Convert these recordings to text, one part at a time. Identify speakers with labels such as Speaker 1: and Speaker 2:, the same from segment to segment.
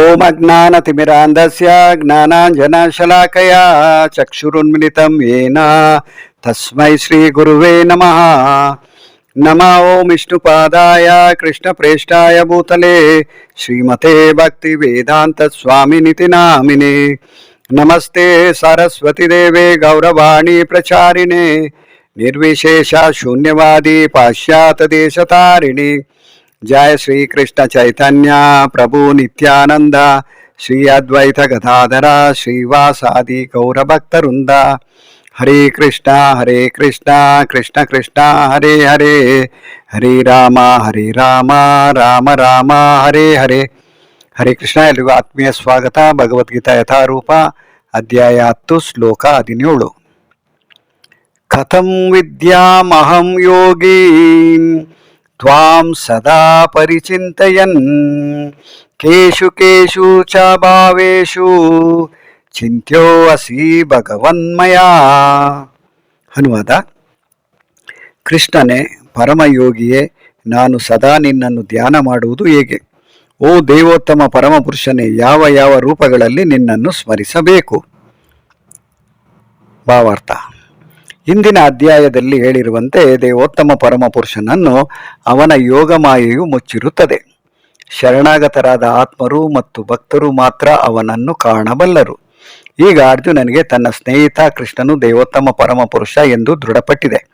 Speaker 1: ఓమజ్ఞానతిమిరాంధస్య జ్ఞానాంజనశలాకయా చక్షురున్మిలితం ఏన తస్మై శ్రీ గురువే నమ నమ ఓం విష్ణుపాదాయ కృష్ణప్రేష్టాయ భూతలే శ్రీమతే భక్తి వేదాంత స్వామినితి నామిని నమస్తే సరస్వతిదేవే గౌరవాణి ప్రచారిణే నిర్విశేష శూన్యవాది పాశ్చాత్య దేశతారిణి ಜಯ ಶ್ರೀ ಕೃಷ್ಣ ಚೈತನ್ಯ ಪ್ರಭು ನಿತ್ಯಾನಂದ ಶ್ರೀ ಅದ್ವೈತ ಗದಾಧರ ಶ್ರೀವಾಸಾದಿ ಗೌರಭಕ್ತವೃಂದ ಹರೇ ಕೃಷ್ಣ ಹರೇ ಕೃಷ್ಣ ಕೃಷ್ಣ ಕೃಷ್ಣ ಹರೇ ಹರೇ ಹರೇ ರಾಮ ಹರೇ ರಾಮ ರಾಮ ರಾಮ ಹರೇ ಹರೇ ಹರೇ ಕೃಷ್ಣ ಎಲ್ರಿಗೂ ಆತ್ಮೀಯ ಸ್ವಾಗತ, ಭಗವದ್ಗೀತಾ ಯಥಾರೂಪ, ಅಧ್ಯಾಯ ಹತ್ತು, ಶ್ಲೋಕ ಹದಿನೇಳು. ಕಥಂ ವಿದ್ಯಾಮಹಂ ಯೋಗೀನ್ ತ್ವಾಂ ಸದಾ ಪರಿಚಿಂತಯನ್ ಕೇಶು ಕೇಶು ಚ ಭಾವೇಶು ಚಿಂತ್ಯೋ ಅಸಿ ಭಗವನ್ಮಯ ಅನುವಾದ ಕೃಷ್ಣನೇ ಪರಮಯೋಗಿಯೇ, ನಾನು ಸದಾ ನಿನ್ನನ್ನು ಧ್ಯಾನ ಮಾಡುವುದು ಹೇಗೆ? ಓ ದೇವೋತ್ತಮ ಪರಮಪುರುಷನೇ, ಯಾವ ಯಾವ ರೂಪಗಳಲ್ಲಿ ನಿನ್ನನ್ನು ಸ್ಮರಿಸಬೇಕು? ಭಾವಾರ್ಥ. ಹಿಂದಿನ ಅಧ್ಯಾಯದಲ್ಲಿ ಹೇಳಿರುವಂತೆ ದೇವೋತ್ತಮ ಪರಮಪುರುಷನನ್ನು ಅವನ ಯೋಗಮಾಯೆಯು ಮುಚ್ಚಿರುತ್ತದೆ. ಶರಣಾಗತರಾದ ಆತ್ಮರು ಮತ್ತು ಭಕ್ತರು ಮಾತ್ರ ಅವನನ್ನು ಕಾಣಬಲ್ಲರು. ಈಗ ಅರ್ಜುನನಿಗೆ ತನ್ನ ಸ್ನೇಹಿತ ಕೃಷ್ಣನು ದೇವೋತ್ತಮ ಪರಮಪುರುಷ ಎಂದು ದೃಢಪಟ್ಟಿದೆ.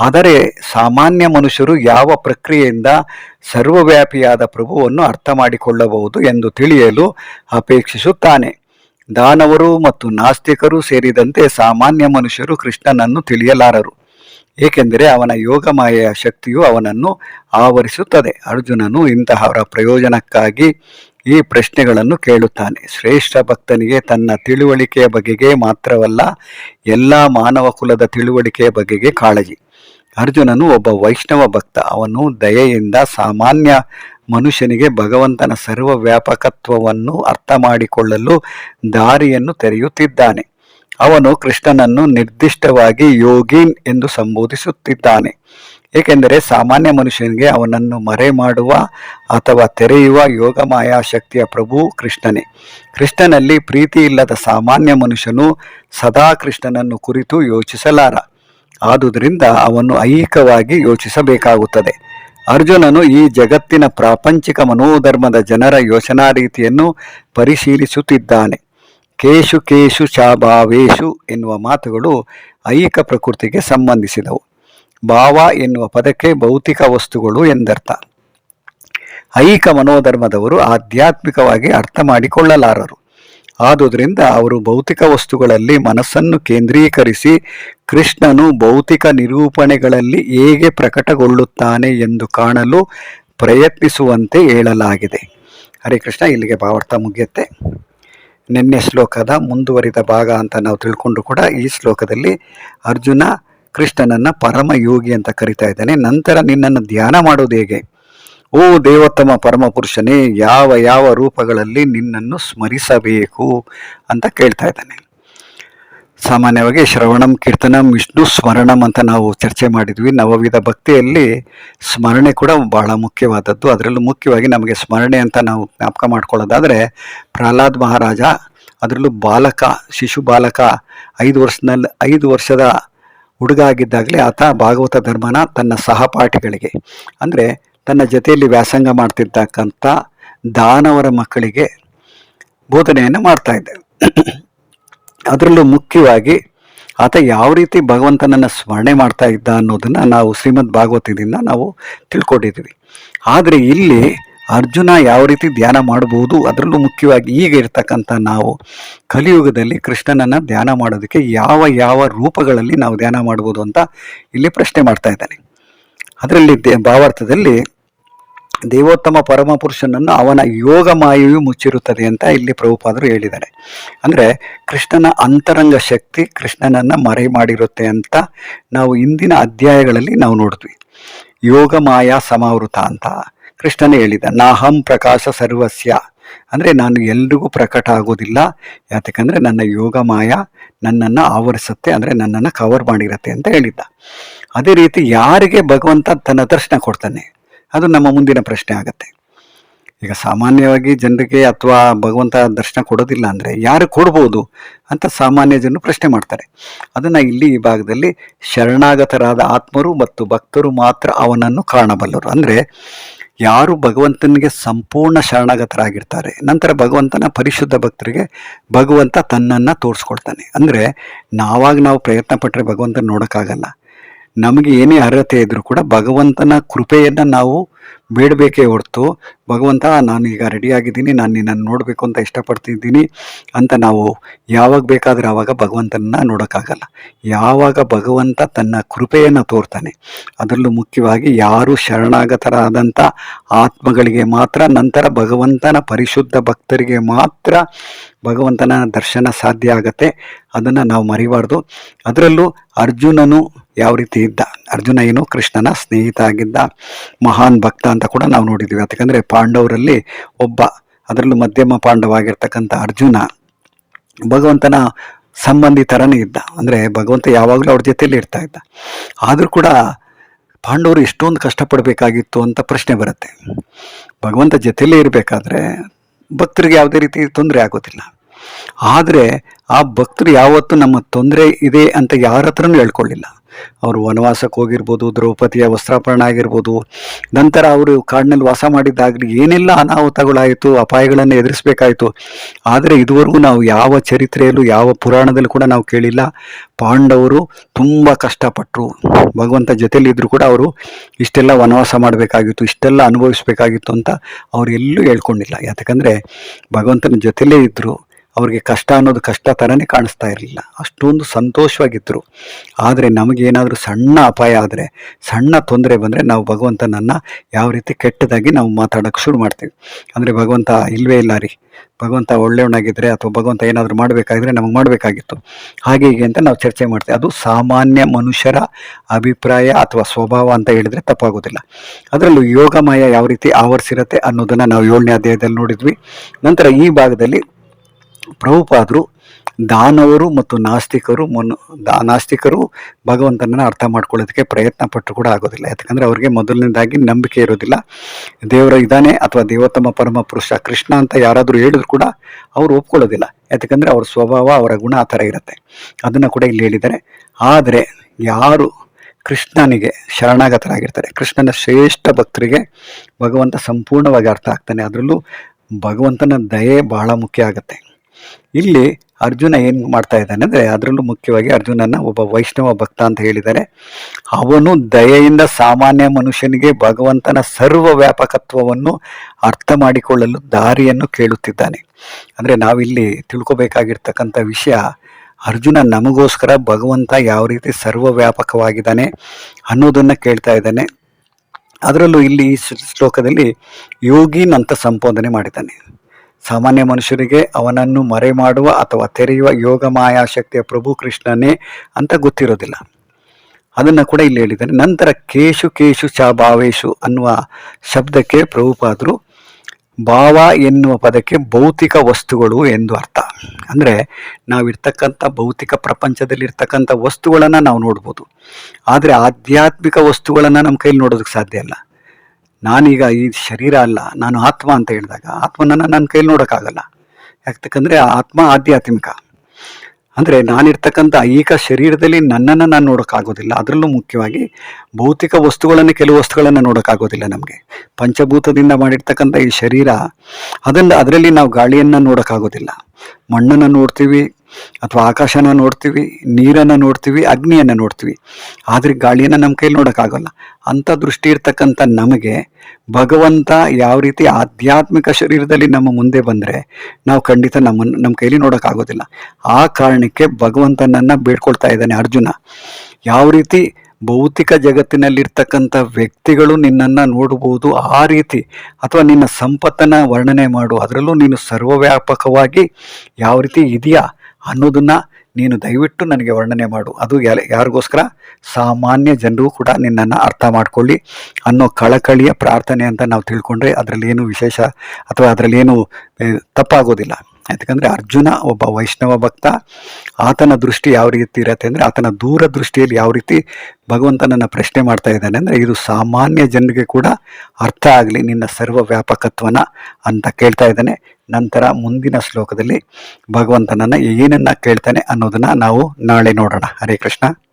Speaker 1: ಆದರೆ ಸಾಮಾನ್ಯ ಮನುಷ್ಯರು ಯಾವ ಪ್ರಕ್ರಿಯೆಯಿಂದ ಸರ್ವವ್ಯಾಪಿಯಾದ ಪ್ರಭುವನ್ನು ಅರ್ಥ ಮಾಡಿಕೊಳ್ಳಬಹುದು ಎಂದು ತಿಳಿಯಲು ಅಪೇಕ್ಷಿಸುತ್ತಾನೆ. ದಾನವರು ಮತ್ತು ನಾಸ್ತಿಕರು ಸೇರಿದಂತೆ ಸಾಮಾನ್ಯ ಮನುಷ್ಯರು ಕೃಷ್ಣನನ್ನು ತಿಳಿಯಲಾರರು. ಏಕೆಂದರೆ ಅವನ ಯೋಗಮಾಯೆಯ ಶಕ್ತಿಯು ಅವನನ್ನು ಆವರಿಸುತ್ತದೆ. ಅರ್ಜುನನು ಇಂತಹವರ ಪ್ರಯೋಜನಕ್ಕಾಗಿ ಈ ಪ್ರಶ್ನೆಗಳನ್ನು ಕೇಳುತ್ತಾನೆ. ಶ್ರೇಷ್ಠ ಭಕ್ತನಿಗೆ ತನ್ನ ತಿಳುವಳಿಕೆಯ ಬಗೆಗೆ ಮಾತ್ರವಲ್ಲ, ಎಲ್ಲ ಮಾನವ ಕುಲದ ತಿಳುವಳಿಕೆಯ ಬಗೆಗೆ ಕಾಳಜಿ. ಅರ್ಜುನನು ಒಬ್ಬ ವೈಷ್ಣವ ಭಕ್ತ. ಅವನು ದಯೆಯಿಂದ ಸಾಮಾನ್ಯ ಮನುಷ್ಯನಿಗೆ ಭಗವಂತನ ಸರ್ವವ್ಯಾಪಕತ್ವವನ್ನು ಅರ್ಥ ಮಾಡಿಕೊಳ್ಳಲು ದಾರಿಯನ್ನು ತೆರೆಯುತ್ತಿದ್ದಾನೆ. ಅವನು ಕೃಷ್ಣನನ್ನು ನಿರ್ದಿಷ್ಟವಾಗಿ ಯೋಗೀನ್ ಎಂದು ಸಂಬೋಧಿಸುತ್ತಿದ್ದಾನೆ. ಏಕೆಂದರೆ ಸಾಮಾನ್ಯ ಮನುಷ್ಯನಿಗೆ ಅವನನ್ನು ಮರೆ ಮಾಡುವ ಅಥವಾ ತೆರೆಯುವ ಯೋಗಮಾಯಾ ಶಕ್ತಿಯ ಪ್ರಭು ಕೃಷ್ಣನೇ. ಕೃಷ್ಣನಲ್ಲಿ ಪ್ರೀತಿ ಇಲ್ಲದ ಸಾಮಾನ್ಯ ಮನುಷ್ಯನು ಸದಾ ಕೃಷ್ಣನನ್ನು ಕುರಿತು ಯೋಚಿಸಲಾರ. ಆದುದರಿಂದ ಅವನು ಐಹಿಕವಾಗಿ ಯೋಚಿಸಬೇಕಾಗುತ್ತದೆ. ಅರ್ಜುನನು ಈ ಜಗತ್ತಿನ ಪ್ರಾಪಂಚಿಕ ಮನೋಧರ್ಮದ ಜನರ ಯೋಚನಾ ರೀತಿಯನ್ನು ಪರಿಶೀಲಿಸುತ್ತಿದ್ದಾನೆ. ಕೇಶು ಕೇಶು ಚಾಭಾವೇಶು ಎನ್ನುವ ಮಾತುಗಳು ಐಕ ಪ್ರಕೃತಿಗೆ ಸಂಬಂಧಿಸಿದವು. ಭಾವ ಎನ್ನುವ ಪದಕ್ಕೆ ಭೌತಿಕ ವಸ್ತುಗಳು ಎಂದರ್ಥ. ಐಕ ಮನೋಧರ್ಮದವರು ಆಧ್ಯಾತ್ಮಿಕವಾಗಿ ಅರ್ಥ ಮಾಡಿಕೊಳ್ಳಲಾರರು. ಆದುದರಿಂದ ಅವರು ಭೌತಿಕ ವಸ್ತುಗಳಲ್ಲಿ ಮನಸ್ಸನ್ನು ಕೇಂದ್ರೀಕರಿಸಿ ಕೃಷ್ಣನು ಭೌತಿಕ ನಿರೂಪಣೆಗಳಲ್ಲಿ ಹೇಗೆ ಪ್ರಕಟಗೊಳ್ಳುತ್ತಾನೆ ಎಂದು ಕಾಣಲು ಪ್ರಯತ್ನಿಸುವಂತೆ ಹೇಳಲಾಗಿದೆ. ಹರೇ ಕೃಷ್ಣ, ಇಲ್ಲಿಗೆ ಭಾವಾರ್ಥ ಮುಗಿಯುತ್ತೆ. ನಿನ್ನೆ ಶ್ಲೋಕದ ಮುಂದುವರಿದ ಭಾಗ ಅಂತ ನಾವು ತಿಳ್ಕೊಂಡು ಕೂಡ ಈ ಶ್ಲೋಕದಲ್ಲಿ ಅರ್ಜುನ ಕೃಷ್ಣನನ್ನು ಪರಮ ಯೋಗಿ ಅಂತ ಕರಿತಾ ಇದ್ದಾನೆ. ನಂತರ ನಿನ್ನನ್ನು ಧ್ಯಾನ ಮಾಡೋದು ಹೇಗೆ? ಓ ದೇವೋತ್ತಮ ಪರಮಪುರುಷನೇ, ಯಾವ ಯಾವ ರೂಪಗಳಲ್ಲಿ ನಿನ್ನನ್ನು ಸ್ಮರಿಸಬೇಕು ಅಂತ ಕೇಳ್ತಾ ಇದ್ದಾನೆ. ಸಾಮಾನ್ಯವಾಗಿ ಶ್ರವಣಂ, ಕೀರ್ತನಂ, ವಿಷ್ಣು, ಸ್ಮರಣಂ ಅಂತ ನಾವು ಚರ್ಚೆ ಮಾಡಿದ್ವಿ. ನವವಿಧ ಭಕ್ತಿಯಲ್ಲಿ ಸ್ಮರಣೆ ಕೂಡ ಬಹಳ ಮುಖ್ಯವಾದದ್ದು. ಅದರಲ್ಲೂ ಮುಖ್ಯವಾಗಿ ನಮಗೆ ಸ್ಮರಣೆ ಅಂತ ನಾವು ಜ್ಞಾಪಕ ಮಾಡ್ಕೊಳ್ಳೋದಾದರೆ, ಪ್ರಹ್ಲಾದ್ ಮಹಾರಾಜ, ಅದರಲ್ಲೂ ಬಾಲಕ, ಶಿಶು ಬಾಲಕ, ಐದು ವರ್ಷದಲ್ಲಿ, ಐದು ವರ್ಷದ ಹುಡುಗ ಆಗಿದ್ದಾಗಲೇ ಆತ ಭಾಗವತ ಧರ್ಮನ ತನ್ನ ಸಹಪಾಠಿಗಳಿಗೆ. ಅಂದರೆ ತನ್ನ ಜೊತೆಯಲ್ಲಿ ವ್ಯಾಸಂಗ ಮಾಡ್ತಿರ್ತಕ್ಕಂಥ ದಾನವರ ಮಕ್ಕಳಿಗೆ ಬೋಧನೆಯನ್ನು ಮಾಡ್ತಾ ಇದ್ದೆ. ಅದರಲ್ಲೂ ಮುಖ್ಯವಾಗಿ ಆತ ಯಾವ ರೀತಿ ಭಗವಂತನನ್ನು ಸ್ಮರಣೆ ಮಾಡ್ತಾ ಇದ್ದ ಅನ್ನೋದನ್ನು ನಾವು ಶ್ರೀಮದ್ ಭಾಗವತದಿಂದ ನಾವು ತಿಳ್ಕೊಂಡಿದ್ದೀವಿ. ಆದರೆ ಇಲ್ಲಿ ಅರ್ಜುನ ಯಾವ ರೀತಿ ಧ್ಯಾನ ಮಾಡಬಹುದು ಅದರಲ್ಲೂ ಮುಖ್ಯವಾಗಿ ಈಗ ಇರ್ತಕ್ಕಂಥ ನಾವು ಕಲಿಯುಗದಲ್ಲಿ ಕೃಷ್ಣನನ್ನು ಧ್ಯಾನ ಮಾಡೋದಕ್ಕೆ ಯಾವ ಯಾವ ರೂಪಗಳಲ್ಲಿ ನಾವು ಧ್ಯಾನ ಮಾಡ್ಬೋದು ಅಂತ ಇಲ್ಲಿ ಪ್ರಶ್ನೆ ಮಾಡ್ತಾ ಇದ್ದಾನೆ. ಅದರಲ್ಲಿ ಭಾವಾರ್ಥದಲ್ಲಿ ದೇವೋತ್ತಮ ಪರಮಪುರುಷನನ್ನು ಅವನ ಯೋಗ ಮಾಯೆಯು ಮುಚ್ಚಿರುತ್ತದೆ ಅಂತ ಇಲ್ಲಿ ಪ್ರಭುಪಾದರು ಹೇಳಿದ್ದಾರೆ. ಅಂದರೆ ಕೃಷ್ಣನ ಅಂತರಂಗ ಶಕ್ತಿ ಕೃಷ್ಣನನ್ನು ಮರೆ ಮಾಡಿರುತ್ತೆ ಅಂತ ನಾವು ಇಂದಿನ ಅಧ್ಯಾಯಗಳಲ್ಲಿ ನಾವು ನೋಡಿದ್ವಿ. ಯೋಗ ಮಾಯಾ ಸಮಾವೃತ ಅಂತ ಕೃಷ್ಣನೇ ಹೇಳಿದ. ನಾಹಂ ಪ್ರಕಾಶ ಸರ್ವಸ್ಯ. ಅಂದರೆ ನಾನು ಎಲ್ರಿಗೂ ಪ್ರಕಟ ಆಗೋದಿಲ್ಲ. ಯಾತಕ್ಕಂದರೆ ನನ್ನ ಯೋಗ ಮಾಯಾ ನನ್ನನ್ನು ಆವರಿಸುತ್ತೆ. ಅಂದರೆ ನನ್ನನ್ನು ಕವರ್ ಮಾಡಿರುತ್ತೆ ಅಂತ ಹೇಳಿದ್ದ. ಅದೇ ರೀತಿ ಯಾರಿಗೆ ಭಗವಂತ ತನ್ನ ದರ್ಶನ ಕೊಡ್ತಾನೆ? ಅದು ನಮ್ಮ ಮುಂದಿನ ಪ್ರಶ್ನೆ ಆಗುತ್ತೆ. ಈಗ ಸಾಮಾನ್ಯವಾಗಿ ಜನರಿಗೆ ಅಥವಾ ಭಗವಂತ ದರ್ಶನ ಕೊಡೋದಿಲ್ಲ ಅಂದರೆ ಯಾರು ಕೊಡ್ಬೋದು ಅಂತ ಸಾಮಾನ್ಯ ಜನರು ಪ್ರಶ್ನೆ ಮಾಡ್ತಾರೆ. ಅದನ್ನು ಇಲ್ಲಿ ಈ ಭಾಗದಲ್ಲಿ ಶರಣಾಗತರಾದ ಆತ್ಮರು ಮತ್ತು ಭಕ್ತರು ಮಾತ್ರ ಅವನನ್ನು ಕಾಣಬಲ್ಲರು. ಅಂದರೆ ಯಾರು ಭಗವಂತನಿಗೆ ಸಂಪೂರ್ಣ ಶರಣಾಗತರಾಗಿರ್ತಾರೆ, ನಂತರ ಭಗವಂತನ ಪರಿಶುದ್ಧ ಭಕ್ತರಿಗೆ ಭಗವಂತ ತನ್ನನ್ನು ತೋರಿಸ್ಕೊಡ್ತಾನೆ. ಅಂದರೆ ನಾವಾಗ ನಾವು ಪ್ರಯತ್ನ ಪಟ್ಟರೆ ಭಗವಂತನ ನೋಡೋಕ್ಕಾಗಲ್ಲ. ನಮಗೆ ಏನೇ ಅರ್ಹತೆ ಇದ್ರೂ ಕೂಡ ಭಗವಂತನ ಕೃಪೆಯನ್ನು ನಾವು ಬೇಡಬೇಕೇ ಹೊರತು, ಭಗವಂತ ನಾನು ಈಗ ರೆಡಿಯಾಗಿದ್ದೀನಿ ನಾನು ನಿನ್ನನ್ನು ನೋಡಬೇಕು ಅಂತ ಇಷ್ಟಪಡ್ತಿದ್ದೀನಿ ಅಂತ ನಾವು ಯಾವಾಗ ಬೇಕಾದರೆ ಆವಾಗ ಭಗವಂತನನ್ನ ನೋಡೋಕ್ಕಾಗಲ್ಲ. ಯಾವಾಗ ಭಗವಂತ ತನ್ನ ಕೃಪೆಯನ್ನು ತೋರ್ತಾನೆ, ಅದರಲ್ಲೂ ಮುಖ್ಯವಾಗಿ ಯಾರು ಶರಣಾಗತರಾದಂಥ ಆತ್ಮಗಳಿಗೆ ಮಾತ್ರ, ನಂತರ ಭಗವಂತನ ಪರಿಶುದ್ಧ ಭಕ್ತರಿಗೆ ಮಾತ್ರ ಭಗವಂತನ ದರ್ಶನ ಸಾಧ್ಯ ಆಗತ್ತೆ. ಅದನ್ನು ನಾವು ಮರಿಬಾರ್ದು. ಅದರಲ್ಲೂ ಅರ್ಜುನನು ಯಾವ ರೀತಿ ಇದ್ದ? ಅರ್ಜುನ ಏನು? ಕೃಷ್ಣನ ಸ್ನೇಹಿತ ಆಗಿದ್ದ ಮಹಾನ್ ಭಕ್ತ ಅಂತ ಕೂಡ ನಾವು ನೋಡಿದ್ದೀವಿ. ಯಾಕಂದರೆ ಪಾಂಡವರಲ್ಲಿ ಒಬ್ಬ, ಅದರಲ್ಲೂ ಮಧ್ಯಮ ಪಾಂಡವ ಪಾಂಡವಾಗಿರ್ತಕ್ಕಂಥ ಅರ್ಜುನ ಭಗವಂತನ ಸಂಬಂಧಿತರನೇ ಇದ್ದ. ಅಂದರೆ ಭಗವಂತ ಯಾವಾಗಲೂ ಅವ್ರ ಜೊತೆಯಲ್ಲಿ ಇರ್ತಾ ಇದ್ದ. ಆದರೂ ಕೂಡ ಪಾಂಡವರು ಎಷ್ಟೊಂದು ಕಷ್ಟಪಡಬೇಕಾಗಿತ್ತು ಅಂತ ಪ್ರಶ್ನೆ ಬರುತ್ತೆ. ಭಗವಂತ ಜೊತೆಯಲ್ಲೇ ಇರಬೇಕಾದ್ರೆ ಭಕ್ತರಿಗೆ ಯಾವುದೇ ರೀತಿ ತೊಂದರೆ ಆಗೋದಿಲ್ಲ. ಆದರೆ ಆ ಭಕ್ತರು ಯಾವತ್ತೂ ನಮ್ಮ ತೊಂದರೆ ಇದೆ ಅಂತ ಯಾರ ಹತ್ರನೂ ಹೇಳ್ಕೊಳ್ಳಿಲ್ಲ. ಅವರು ವನವಾಸಕ್ಕೆ ಹೋಗಿರ್ಬೋದು, ದ್ರೌಪದಿಯ ವಸ್ತ್ರಾಪರಣ ಆಗಿರ್ಬೋದು. ನಂತರ ಅವರು ಕಾಡಿನಲ್ಲಿ ವಾಸ ಮಾಡಿದ್ದಾಗಲಿ ಏನೆಲ್ಲ ಅನಾಹುತಗಳಾಯಿತು, ಅಪಾಯಗಳನ್ನು ಎದುರಿಸಬೇಕಾಯಿತು. ಆದರೆ ಇದುವರೆಗೂ ನಾವು ಯಾವ ಚರಿತ್ರೆಯಲ್ಲೂ, ಯಾವ ಪುರಾಣದಲ್ಲೂ ಕೂಡ ನಾವು ಕೇಳಿಲ್ಲ. ಪಾಂಡವರು ತುಂಬ ಕಷ್ಟಪಟ್ಟರು ಭಗವಂತ ಜೊತೆಲಿದ್ದರೂ ಕೂಡ ಅವರು ಇಷ್ಟೆಲ್ಲ ವನವಾಸ ಮಾಡಬೇಕಾಗಿತ್ತು, ಇಷ್ಟೆಲ್ಲ ಅನುಭವಿಸಬೇಕಾಗಿತ್ತು ಅಂತ ಅವರು ಎಲ್ಲೂ ಹೇಳ್ಕೊಂಡಿಲ್ಲ. ಯಾಕಂದರೆ ಭಗವಂತನ ಜೊತೆಯಲ್ಲೇ ಇದ್ದರು ಅವ್ರಿಗೆ ಕಷ್ಟ ಅನ್ನೋದು ಕಷ್ಟ ಥರನೇ ಕಾಣಿಸ್ತಾ ಇರಲಿಲ್ಲ. ಅಷ್ಟೊಂದು ಸಂತೋಷವಾಗಿದ್ದರು ಆದರೆ ನಮಗೇನಾದರೂ ಸಣ್ಣ ಅಪಾಯ ಆದರೆ, ಸಣ್ಣ ತೊಂದರೆ ಬಂದರೆ ನಾವು ಭಗವಂತನನ್ನು ಯಾವ ರೀತಿ ಕೆಟ್ಟದಾಗಿ ನಾವು ಮಾತಾಡೋಕ್ಕೆ ಶುರು ಮಾಡ್ತೀವಿ. ಅಂದರೆ ಭಗವಂತ ಇಲ್ಲವೇ ಇಲ್ಲ ರೀ. ಭಗವಂತ ಒಳ್ಳೆಯವನಾಗಿದ್ದರೆ ಅಥವಾ ಭಗವಂತ ಏನಾದರೂ ಮಾಡಬೇಕಾಗಿದ್ರೆ ನಮಗೆ ಮಾಡಬೇಕಾಗಿತ್ತು. ಹಾಗೆ ಹೀಗೆ ಅಂತ ನಾವು ಚರ್ಚೆ ಮಾಡ್ತೀವಿ. ಅದು ಸಾಮಾನ್ಯ ಮನುಷ್ಯರ ಅಭಿಪ್ರಾಯ ಅಥವಾ ಸ್ವಭಾವ ಅಂತ ಹೇಳಿದರೆ ತಪ್ಪಾಗೋದಿಲ್ಲ. ಅದರಲ್ಲೂ ಯೋಗಮಯ ಯಾವ ರೀತಿ ಆವರಿಸಿರುತ್ತೆ ಅನ್ನೋದನ್ನು ನಾವು ಏಳನೇ ಅಧ್ಯಾಯದಲ್ಲಿ ನೋಡಿದ್ವಿ. ನಂತರ ಈ ಭಾಗದಲ್ಲಿ ಪ್ರಭುಪಾದರು ದಾನವರು ಮತ್ತು ನಾಸ್ತಿಕರು ಮನು ದಾ ನಾಸ್ತಿಕರು ಭಗವಂತನನ್ನು ಅರ್ಥ ಮಾಡ್ಕೊಳ್ಳೋದಕ್ಕೆ ಪ್ರಯತ್ನ ಪಟ್ಟರು ಕೂಡ ಆಗೋದಿಲ್ಲ. ಯಾಕಂದರೆ ಅವರಿಗೆ ಮೊದಲನೇದಾಗಿ ನಂಬಿಕೆ ಇರೋದಿಲ್ಲ. ದೇವರ ಇದ್ದಾನೆ ಅಥವಾ ದೇವೋತ್ತಮ ಪರಮ ಪುರುಷ ಕೃಷ್ಣ ಅಂತ ಯಾರಾದರೂ ಹೇಳಿದ್ರು ಕೂಡ ಅವರು ಒಪ್ಕೊಳ್ಳೋದಿಲ್ಲ. ಯಾಕಂದರೆ ಅವ್ರ ಸ್ವಭಾವ, ಅವರ ಗುಣ ಆ ಥರ ಇರುತ್ತೆ. ಅದನ್ನು ಕೂಡ ಇಲ್ಲಿ ಹೇಳಿದ್ದಾರೆ. ಆದರೆ ಯಾರು ಕೃಷ್ಣನಿಗೆ ಶರಣಾಗತರಾಗಿರ್ತಾರೆ, ಕೃಷ್ಣನ ಶ್ರೇಷ್ಠ ಭಕ್ತರಿಗೆ ಭಗವಂತ ಸಂಪೂರ್ಣವಾಗಿ ಅರ್ಥ ಆಗ್ತಾನೆ. ಅದರಲ್ಲೂ ಭಗವಂತನ ದಯೆ ಬಹಳ ಮುಖ್ಯ ಆಗುತ್ತೆ. ಇಲ್ಲಿ ಅರ್ಜುನ ಏನು ಮಾಡ್ತಾ ಇದ್ದಾನೆ ಅಂದರೆ ಅದರಲ್ಲೂ ಮುಖ್ಯವಾಗಿ ಅರ್ಜುನನ ಒಬ್ಬ ವೈಷ್ಣವ ಭಕ್ತ ಅಂತ ಹೇಳಿದ್ದಾರೆ. ಅವನು ದಯೆಯಿಂದ ಸಾಮಾನ್ಯ ಮನುಷ್ಯನಿಗೆ ಭಗವಂತನ ಸರ್ವ ವ್ಯಾಪಕತ್ವವನ್ನು ಅರ್ಥ ಮಾಡಿಕೊಳ್ಳಲು ದಾರಿಯನ್ನು ಕೇಳುತ್ತಿದ್ದಾನೆ. ಅಂದರೆ ನಾವಿಲ್ಲಿ ತಿಳ್ಕೊಬೇಕಾಗಿರ್ತಕ್ಕಂಥ ವಿಷಯ, ಅರ್ಜುನ ನಮಗೋಸ್ಕರ ಭಗವಂತ ಯಾವ ರೀತಿ ಸರ್ವ ವ್ಯಾಪಕವಾಗಿದ್ದಾನೆ ಅನ್ನೋದನ್ನು ಕೇಳ್ತಾ ಇದ್ದಾನೆ. ಅದರಲ್ಲೂ ಇಲ್ಲಿ ಈ ಶ್ಲೋಕದಲ್ಲಿ ಯೋಗಿನ್ ಅಂತ ಮಾಡಿದ್ದಾನೆ. ಸಾಮಾನ್ಯ ಮನುಷ್ಯರಿಗೆ ಅವನನ್ನು ಮರೆ ಮಾಡುವ ಅಥವಾ ತೆರೆಯುವ ಯೋಗ ಮಾಯಾ ಶಕ್ತಿಯ ಪ್ರಭು ಕೃಷ್ಣನೇ ಅಂತ ಗೊತ್ತಿರೋದಿಲ್ಲ. ಅದನ್ನು ಕೂಡ ಇಲ್ಲಿ ಹೇಳಿದ್ದಾರೆ. ನಂತರ ಕೇಶು ಕೇಶು ಚ ಭಾವೇಶು ಅನ್ನುವ ಶಬ್ದಕ್ಕೆ ಪ್ರಭುಪಾದರು ಭಾವ ಎನ್ನುವ ಪದಕ್ಕೆ ಭೌತಿಕ ವಸ್ತುಗಳು ಎಂದು ಅರ್ಥ. ಅಂದರೆ ನಾವಿರ್ತಕ್ಕಂಥ ಭೌತಿಕ ಪ್ರಪಂಚದಲ್ಲಿರ್ತಕ್ಕಂಥ ವಸ್ತುಗಳನ್ನು ನಾವು ನೋಡ್ಬೋದು. ಆದರೆ ಆಧ್ಯಾತ್ಮಿಕ ವಸ್ತುಗಳನ್ನು ನಮ್ಮ ಕೈಯಲ್ಲಿ ನೋಡೋದಕ್ಕೆ ಸಾಧ್ಯ ಇಲ್ಲ. ನಾನೀಗ ಈ ಶರೀರ ಅಲ್ಲ, ನಾನು ಆತ್ಮ ಅಂತ ಹೇಳಿದಾಗ ಆತ್ಮನನ್ನು ನನ್ನ ಕೈಲಿ ನೋಡೋಕ್ಕಾಗಲ್ಲ. ಯಾಕಂದರೆ ಆತ್ಮ ಆಧ್ಯಾತ್ಮಿಕ. ಅಂದರೆ ನಾನಿರ್ತಕ್ಕಂಥ ಐಕ ಶರೀರದಲ್ಲಿ ನನ್ನನ್ನು ನಾನು ನೋಡೋಕ್ಕಾಗೋದಿಲ್ಲ. ಅದರಲ್ಲೂ ಮುಖ್ಯವಾಗಿ ಭೌತಿಕ ವಸ್ತುಗಳನ್ನು, ಕೆಲವು ವಸ್ತುಗಳನ್ನು ನೋಡೋಕ್ಕಾಗೋದಿಲ್ಲ ನಮಗೆ. ಪಂಚಭೂತದಿಂದ ಮಾಡಿರ್ತಕ್ಕಂಥ ಈ ಶರೀರ, ಅದನ್ನು, ಅದರಲ್ಲಿ ನಾವು ಗಾಳಿಯನ್ನು ನೋಡೋಕ್ಕಾಗೋದಿಲ್ಲ. ಮಣ್ಣನ್ನು ನೋಡ್ತೀವಿ ಅಥವಾ ಆಕಾಶನ ನೋಡ್ತೀವಿ, ನೀರನ್ನು ನೋಡ್ತೀವಿ, ಅಗ್ನಿಯನ್ನು ನೋಡ್ತೀವಿ. ಆದರೆ ಗಾಳಿಯನ್ನು ನಮ್ಮ ಕೈಲಿ ನೋಡೋಕ್ಕಾಗಲ್ಲ. ಅಂಥ ದೃಷ್ಟಿ ಇರ್ತಕ್ಕಂಥ ನಮಗೆ ಭಗವಂತ ಯಾವ ರೀತಿ ಆಧ್ಯಾತ್ಮಿಕ ಶರೀರದಲ್ಲಿ ನಮ್ಮ ಮುಂದೆ ಬಂದರೆ ನಾವು ಖಂಡಿತ ನಮ್ಮನ್ನು ನಮ್ಮ ಕೈಲಿ ನೋಡೋಕ್ಕಾಗೋದಿಲ್ಲ. ಆ ಕಾರಣಕ್ಕೆ ಭಗವಂತನನ್ನು ಬೇಡ್ಕೊಳ್ತಾ ಇದ್ದಾನೆ ಅರ್ಜುನ. ಯಾವ ರೀತಿ ಭೌತಿಕ ಜಗತ್ತಿನಲ್ಲಿರ್ತಕ್ಕಂಥ ವ್ಯಕ್ತಿಗಳು ನಿನ್ನನ್ನು ನೋಡಬಹುದು ಆ ರೀತಿ ಅಥವಾ ನಿನ್ನ ಸಂಪತ್ತನ್ನು ವರ್ಣನೆ ಮಾಡು, ಅದರಲ್ಲೂ ನೀನು ಸರ್ವವ್ಯಾಪಕವಾಗಿ ಯಾವ ರೀತಿ ಇದೆಯಾ? ಅನ್ನೋದನ್ನು ನೀನು ದಯವಿಟ್ಟು ನನಗೆ ವರ್ಣನೆ ಮಾಡು. ಅದು ಯಾರಿಗೋಸ್ಕರ? ಸಾಮಾನ್ಯ ಜನರು ಕೂಡ ನಿನ್ನನ್ನು ಅರ್ಥ ಮಾಡ್ಕೊಳ್ಳಿ. ಅನ್ನೋ ಕಳಕಳಿಯ ಪ್ರಾರ್ಥನೆ ಅಂತ ನಾವು ತಿಳ್ಕೊಂಡ್ರೆ ಅದರಲ್ಲಿ ಏನು ವಿಶೇಷ ಅಥವಾ ಅದರಲ್ಲಿ ಏನು ತಪ್ಪಾಗೋದಿಲ್ಲ. ಯಾಕಂದರೆ ಅರ್ಜುನ ಒಬ್ಬ ವೈಷ್ಣವ ಭಕ್ತ. ಆತನ ದೃಷ್ಟಿ ಯಾವ ರೀತಿ ಇರತ್ತೆ ಅಂದರೆ ಆತನ ದೂರ ದೃಷ್ಟಿಯಲ್ಲಿ ಯಾವ ರೀತಿ ಭಗವಂತನನ್ನು ಪ್ರಶ್ನೆ ಮಾಡ್ತಾ ಇದ್ದಾನೆ ಅಂದರೆ ಇದು ಸಾಮಾನ್ಯ ಜನರಿಗೆ ಕೂಡ ಅರ್ಥ ಆಗಲಿ ನಿನ್ನ ಸರ್ವ ವ್ಯಾಪಕತ್ವನ ಅಂತ ಕೇಳ್ತಾ ಇದ್ದಾನೆ. ನಂತರ ಮುಂದಿನ ಶ್ಲೋಕದಲ್ಲಿ ಭಗವಂತನನ್ನು ಏನನ್ನ ಕೇಳ್ತಾನೆ ಅನ್ನೋದನ್ನ ನಾವು ನಾಳೆ ನೋಡೋಣ. ಹರೇ ಕೃಷ್ಣ.